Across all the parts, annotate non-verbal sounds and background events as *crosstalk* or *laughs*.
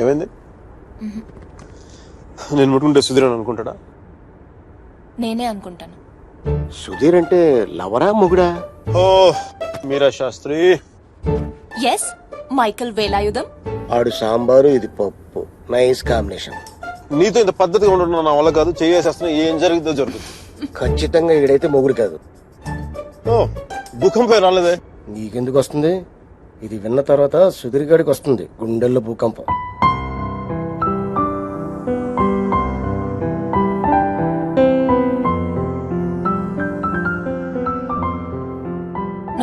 ఏమైంది? నేను ముట్టుకుంటే సుధీర్ అని అనుకుంటాడా? నేనే అనుకుంటాను. సుధీర్ అంటే లవరా మొగుడా? ఓ Meera Sastry? Yes Michael Velayudham. ఆడు సాంబారు ఇది పప్పు. నైస్ కాంబినేషన్ నీతో ఇంత పద్ధతిగా ఉండడం నా వల్ల కాదు. చేసేస్తున్నా ఏం జరుగుతుందో జరుగుతుంది. ఖచ్చితంగా ఈడైతే మొగుడు కాదు. ఓ భూకంపం రాలేదే? నీకెందుకు వస్తుంది? ఇది విన్న తర్వాత సుధీర్ గాడికి వస్తుంది. గుండెల్లో భూకంపం.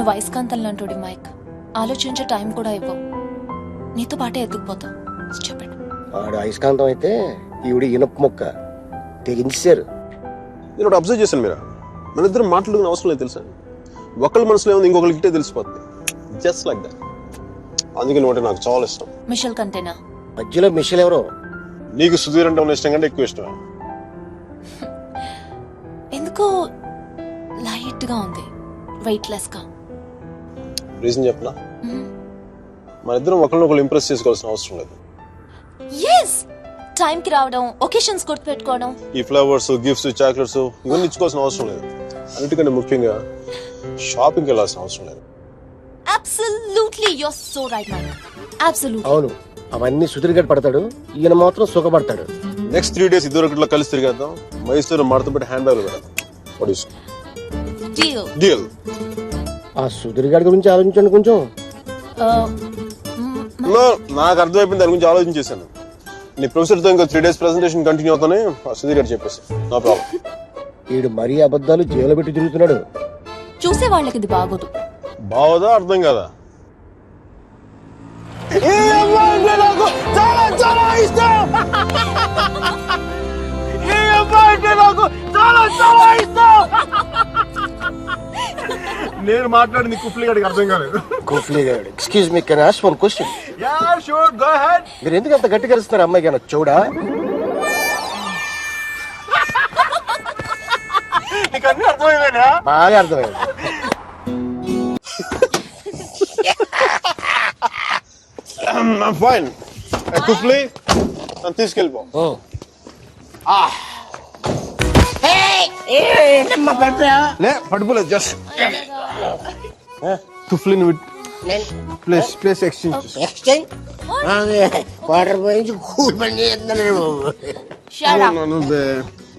నువ్వు అయస్కాంతం లాంటి మైక్. ఆలోచించే టైం కూడా ఇవ్వవు. నీతో పాటే ఎత్తుకుపోతావు చెప్పండి. ఆడు అయస్కాంతం అయితే ఈవిడ ఇనప మొక్క. తెగించారు నేను ఒకటి అబ్జర్వ్ చేశాను మీరా? మన ఇద్దరు మాట్లాడుకునే అవసరం లేదు తెలుసా? ఒకళ్ళ మనసులో ఏముంది ఇంకొకరికి ఇట్టే తెలిసిపోతుంది జస్ట్ లైక్ దట్ అందుకే నువ్వు నాకు చాలా ఇష్టం. మిషల్ కంటేనా? మధ్యలో మిషన్ ఎవరో? నీకు సుధీర్ అంటే ఉన్న ఇష్టం కంటే ఎక్కువ ఇష్టం *laughs* ఎందుకో లైట్గా ఉంది. వెయిట్ లెస్గా. రీజన్ చెప్పనా? మన ఇద్దరం ఒకరినొకరు ఇంప్రెస్ చేసుకోవాల్సిన అవసరం లేదు. ఎస్ టైం కి రావడం ఒకేషన్స్ గుర్తు పెట్టుకోవడం ఈ ఫ్లవర్స్ గిఫ్ట్స్ చాక్లెట్స్ ఇవన్నీ ఇచ్చుకోవాల్సిన అవసరం లేదు. అన్నిటికంటే ముఖ్యంగా షాపింగ్కి వెళ్ళాల్సిన అవసరం లేదు. Absolutely your so right Mike absolute అవును. అవన్నీ సుధీర్ గడి పడతాడు. ఈయన మాత్రం సుఖపడతాడు. నెక్స్ట్ త్రీ డేస్ ఇద్దరు ఒకటిలో కలిసి తిరిగేద్దాం. మైసూరు మడత పెట్టి హ్యాండ్ బ్యాగ్ పెడదాం డీల్ డీల్ ఆ సుధీర్ గారి గురించి ఆలోచించండి కొంచెం. నాకు అర్థమైపోయింది దాని గురించి ఆలోచించేశాను. నీ ప్రొఫెసర్తో ఇంకా త్రీ డేస్ ప్రెసెంటేషన్ కంటిన్యూ అవుతానే ఆ సుధీర్ గారు చెప్పేసి నో ప్రాబ్లం వీడు మరీ అబద్ధాలు జైలు పెట్టి తిరుగుతున్నాడు. చూసే వాళ్ళకి ఇది బాగోదు. బావదా అర్థం కదా? ఈ అమ్మాయి అంటే నాకు? చాలా చాలా ఇష్టం. ఈ అమ్మాయి అంటే నాకు? చాలా చాలా ఇష్టం. నేను మాట్లాడింది కుఫ్లీ గడికి అర్థం కాలేదు కోఫ్లీ గారు excuse me can ask one question yeah sure go ahead మీరు ఎందుకు అంత గట్టిగా అరుస్తున్నారు అమ్మాయి కానీ చూడా నీకు అన్ని అర్థమైందా బాగా అర్థమైంది ఫైన్ కుఫ్లీ నన్ను తీసుకెళ్ళిపో లే పడిపోలేదు just కుఫ్లీని place place exchange exchange water పోయించి cool పని చేస్తున్నాడు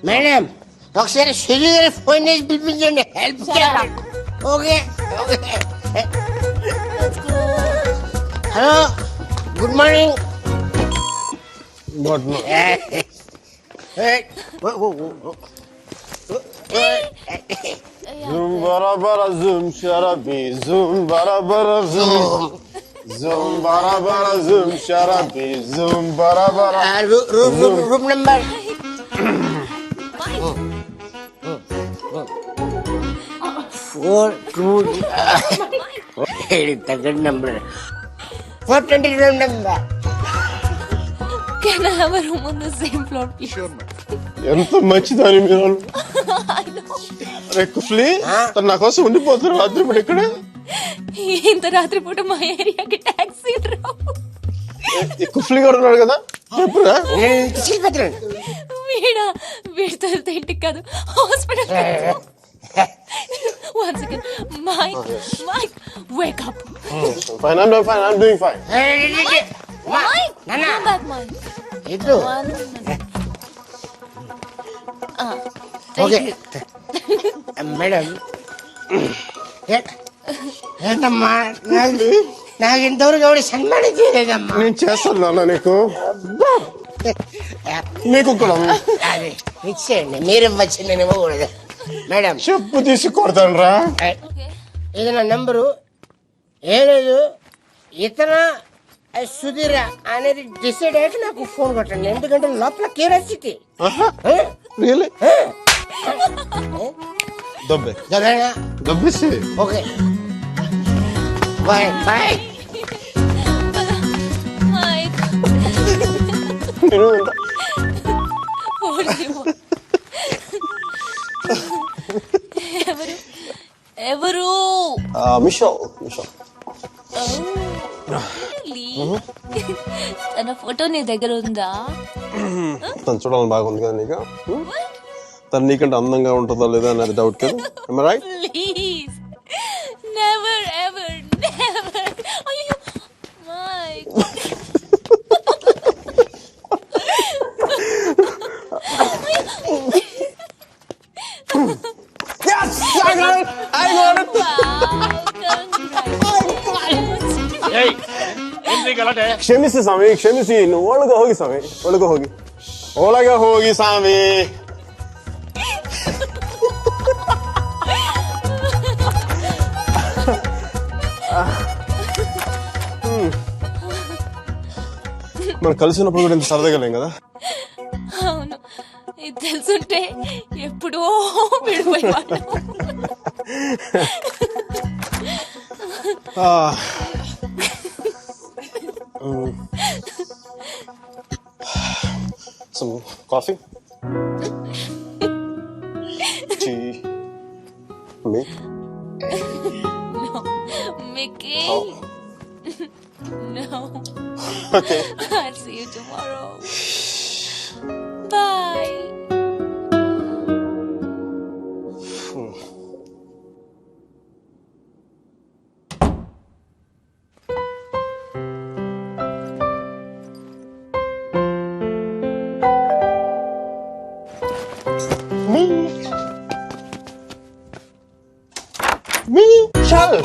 మేడం ఒకసారి సుజీ గారి ఫోన్ చేసి పిలిపించండి help okay okay hello good morning but Zoom bara bara zoom sharabi zoom bara bara zoom zoom bara bara zoom sharabi zoom bara bara. Uh, room, room, room number. Four two third number. Four twenty room number. Can I have a room on the same floor please? Sure ma'am. ఎంత మంచిదని మీరు అరే కుఫ్లీ తను నా కోసం ఉండిపోతున్నారు రాత్రి ఇక్కడ ఇంత రాత్రి పూట మా ఏరియాకి టాక్సీ ఈ కుఫ్లీ కూడా ఉన్నాడు కదా చెప్పురా వీడా వీడితో వెళ్తే ఇంటికి కాదు hospital one second Mike Mike wake up fine I'm fine I'm doing fine Mike నాన్న. కమ్ బ్యాక్ మైక్ ఇటు వన్ ఓకే మేడం ఏ- ఏంటమ్మా? నాకు నాకు ఇంతవరకు ఎవరు సన్మానం చేయలేదమ్మా. నేను చేస్తాను నీకు. *laughs* నీకు కూడా. అది ఇచ్చేయండి. మీరు ఇవ్వచ్చు నేను ఇవ్వకూడదు. మేడం చెప్పు తీసి కొడతాను రా ఇది నా నెంబరు? ఏ లేదు ఇతర సుధీర అనేది డిసైడ్ అయ్యాక నాకు ఫోన్ కొట్టండి. ఎందుకంటే లోపల curiosity. Really *laughs* Dabbe దబ్బేసి okay bye bye mic నేను ఎవరు ఎవరు మిషల్ మిషల్ రియలీ తన ఫోటో నీ దగ్గర ఉందా? తను చూడాలని బాగుంది కదా నీకు? తను నీకంటే అందంగా ఉంటుందా లేదా అనేది డౌట్ కదా? రైట్ ಕ್ಷಮಿಸಿ ಸ್ವಾಮಿ ಕ್ಷಮಿಸಿ ಇನ್ನು ಒಳಗೆ ಹೋಗಿ ಸ್ವಾಮಿ ಒಳಗೆ ಹೋಗಿ ಒಳಗೆ ಹೋಗಿ ಸ್ವಾಮಿ హ్మ్. మనం కలిసినప్పుడు కూడా ఇంత సరదాగా లేం కదా అవును ఇది తెలుసుంటే ఎప్పుడో విడిపోయేవాడు coffee? *laughs* Tea? Milk? Mickey. Oh. *laughs* No. Okay. *laughs* I'll see you tomorrow. Bye. Me? Chal! *laughs*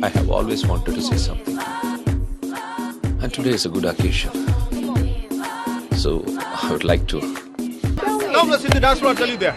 I have always wanted to say something. And today is a good occasion. So I would like to. Now let's hit the dance floor, I'll tell you there.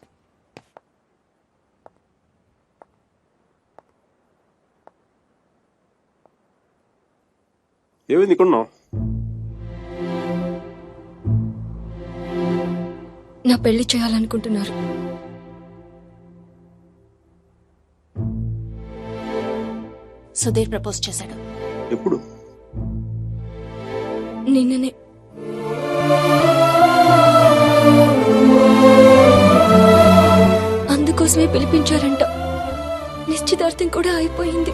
ఏమైంది ఇక్కడున్నావు? నా పెళ్ళి చేయాలనుకుంటున్నారు. Sudheer propose చేశాడు. ఎప్పుడు? నిన్ననే. అందుకోసమే పిలిపించారంట. నిశ్చితార్థం కూడా అయిపోయింది.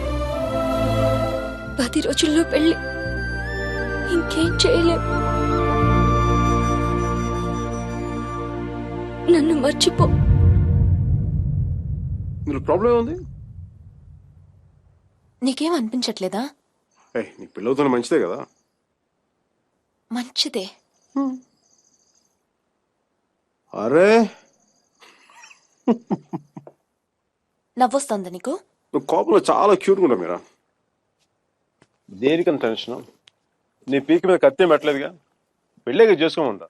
పది రోజుల్లో పెళ్ళి. ఇంకేం చేయలేం నన్ను మర్చిపో. ఇందులో ప్రాబ్లం ఏముంది? నీకేం అనిపించట్లేదా? నీ పిల్లవుతున్న మంచిదే కదా. మంచిదే. అరే. నవ్వొస్తుందా నీకు? నువ్వు కోపంలో చాలా క్యూట్గా ఉంటావు మీరా. దేనికని టెన్షన్ నీ పీక మీద కత్తి పెట్టలేదుగా? పెళ్ళేగా చేసుకోమంటా.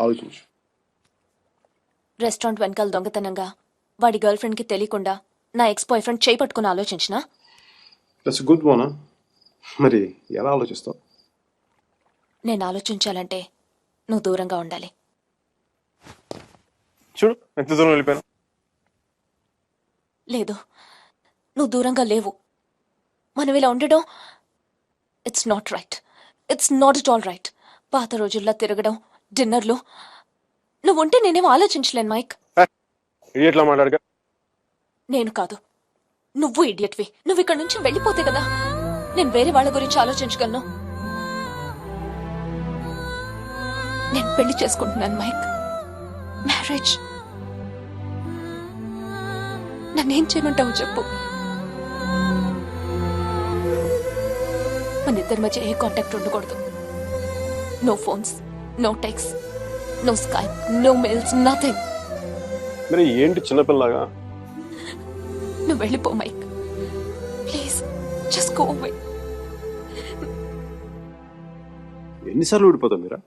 ఆలోచించు. రెస్టారెంట్ వెనకాల దొంగతనంగా వాడి గర్ల్ ఫ్రెండ్కి తెలియకుండా నా ఎక్స్ బాయ్ ఫ్రెండ్ చేయి పట్టుకుని ఆలోచించినా? దట్స్ గుడ్ మోనా మరి ఎలా ఆలోచిస్తావు? నేను ఆలోచించాలంటే నువ్వు దూరంగా ఉండాలి. చూడు ఎంత దూరం వెళ్ళిపోయాను. లేదు నువ్వు దూరంగా లేవు. మనం ఇలా ఉండడం it's not right it's not it all right పాత రోజుల్లో తిరగడం డిన్నర్లు. నువ్వు ఉంటే నేనేం ఆలోచించలేను మైక్. నేను కాదు. నువ్వు ఇడియట్వి. నువ్వు ఇక్కడ నుంచి వెళ్ళిపోతే కదా నేను వేరే వాళ్ళ గురించి ఆలోచించగలను. నేను పెళ్ళి చేసుకుంటున్నాను మైక్. మ్యారేజ్ నన్నేం చేయమంటావు చెప్పు. మన ఇద్దరి మధ్య ఏ కాంటాక్ట్ ఉండకూడదు. No phones no texts no Skype no mails nothing మరి ఏంటి చిన్నపిల్లగా నువ్వు వెళ్ళిపో Mike please just go away ఎన్నిసార్లు ఊడిపోతాం మీరా?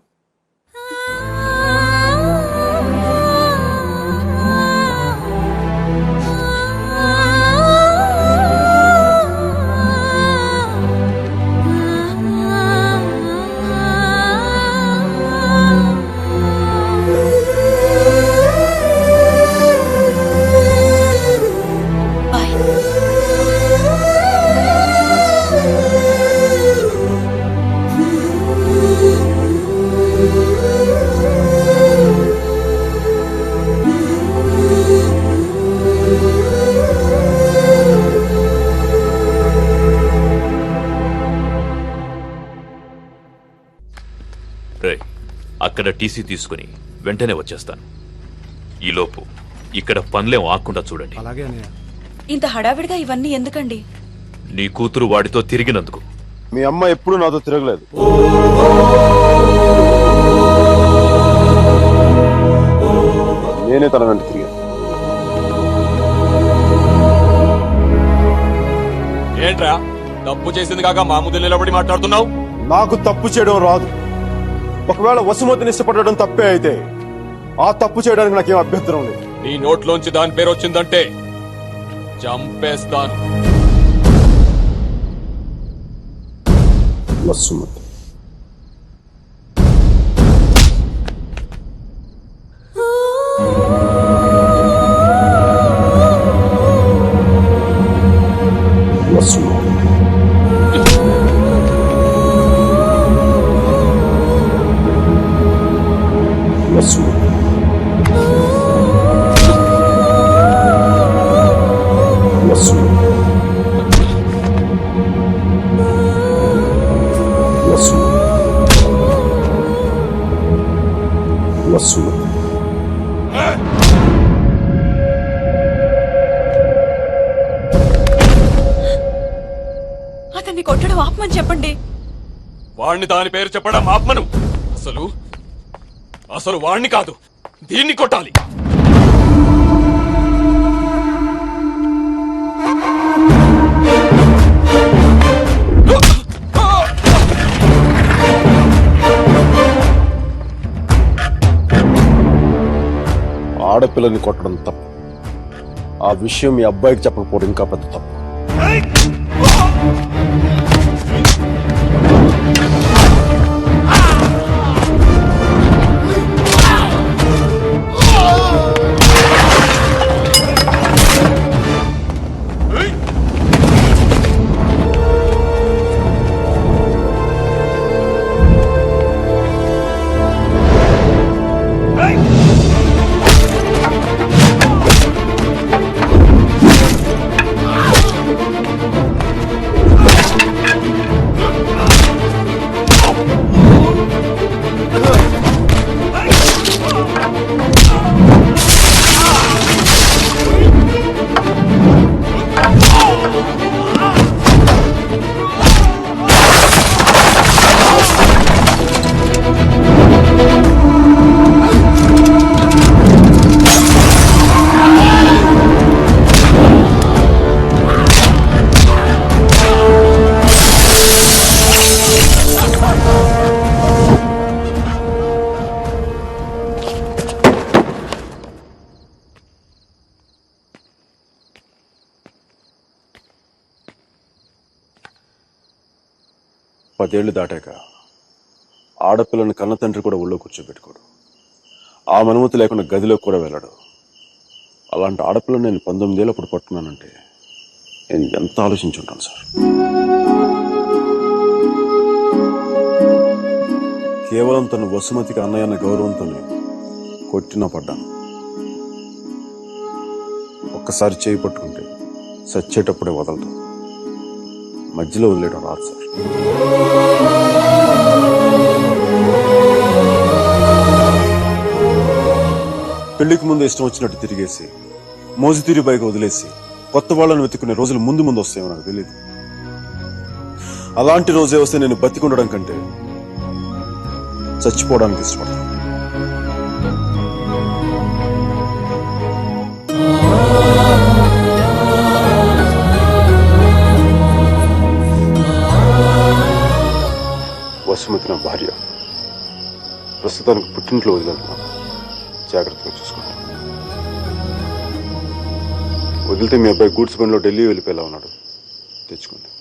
టీసీ తీసుకుని వెంటనే వచ్చేస్తాను. ఈలోపు ఇక్కడ పనులేం ఆకుండా చూడండి. ఇంత హడావిడిగా ఇవన్నీ ఎందుకండి? నీ కూతురు వాడితో తిరిగినందుకు. మీ అమ్మ ఎప్పుడు నాతో తిరగలేదు. నేనే తన వెంట తిరిగాను. ఏంట్రా? తప్పు చేసింది కాక మా ముందు నిలబడి మాట్లాడుతున్నావు? నాకు తప్పు చేయడం రాదు. ఒకవేళ వసుమతిని ఇష్టపడడం తప్పే అయితే ఆ తప్పు చేయడానికి నాకేం అభ్యంతరం లేదు. నీ నోట్లోంచి దాని పేరు వచ్చిందంటే చంపేస్తాను. వసుమతి. వసుమతి వసుమతి వసుమతి వసుమతి అతన్ని కొట్టడం ఆపమని చెప్పండి. వాణ్ణి దాని పేరు చెప్పడం ఆత్మను అసలు అసలు వాణ్ణి కాదు దీన్ని కొట్టాలి. పిల్లని కొట్టడం తప్పు. ఆ విషయం మీ అబ్బాయికి చెప్పకపోవడం ఇంకా పెద్ద తప్పు. పదేళ్ళు దాటాక ఆడపిల్లని కన్నతండ్రి కూడా ఒళ్ళో కూర్చోబెట్టుకోడు. ఆ అనుమతి లేకుండా గదిలోకి కూడా వెళ్ళడు. అలాంటి ఆడపిల్లని నేను పంతొమ్మిదేళ్ళప్పుడు పట్టుకున్నానంటే నేను ఎంత ఆలోచించుంటాను సార్? కేవలం తన వసుమతికి అన్నయ్య అన్న గౌరవంతోనే కొట్టినా పడ్డాను. ఒక్కసారి చేయి పట్టుకుంటే చచ్చేటప్పుడే వదలదు. మధ్యలో వదిలేయడం రాదు సార్. పెళ్ళికి ముందు ఇష్టం వచ్చినట్టు తిరిగేసి మోజుతీరి బైక్ వదిలేసి కొత్త వాళ్ళని వెతుకునే రోజులు ముందు ముందు వస్తాయో నాకు తెలియదు అలాంటి రోజే వస్తే నేను బతికుండడం కంటే చచ్చిపోవడానికి ఇష్టపడతాను. వసుమతి నా భార్య. ప్రస్తుతానికి పుట్టింట్లో వదిలేస్తున్నాను జాగ్రత్తగా చూసుకోండి. వదిలితే మీ అబ్బాయి గూడ్స్ బండ్లో ఢిల్లీ వెళ్ళిపోయేలా ఉన్నాడు. తెచ్చుకోండి.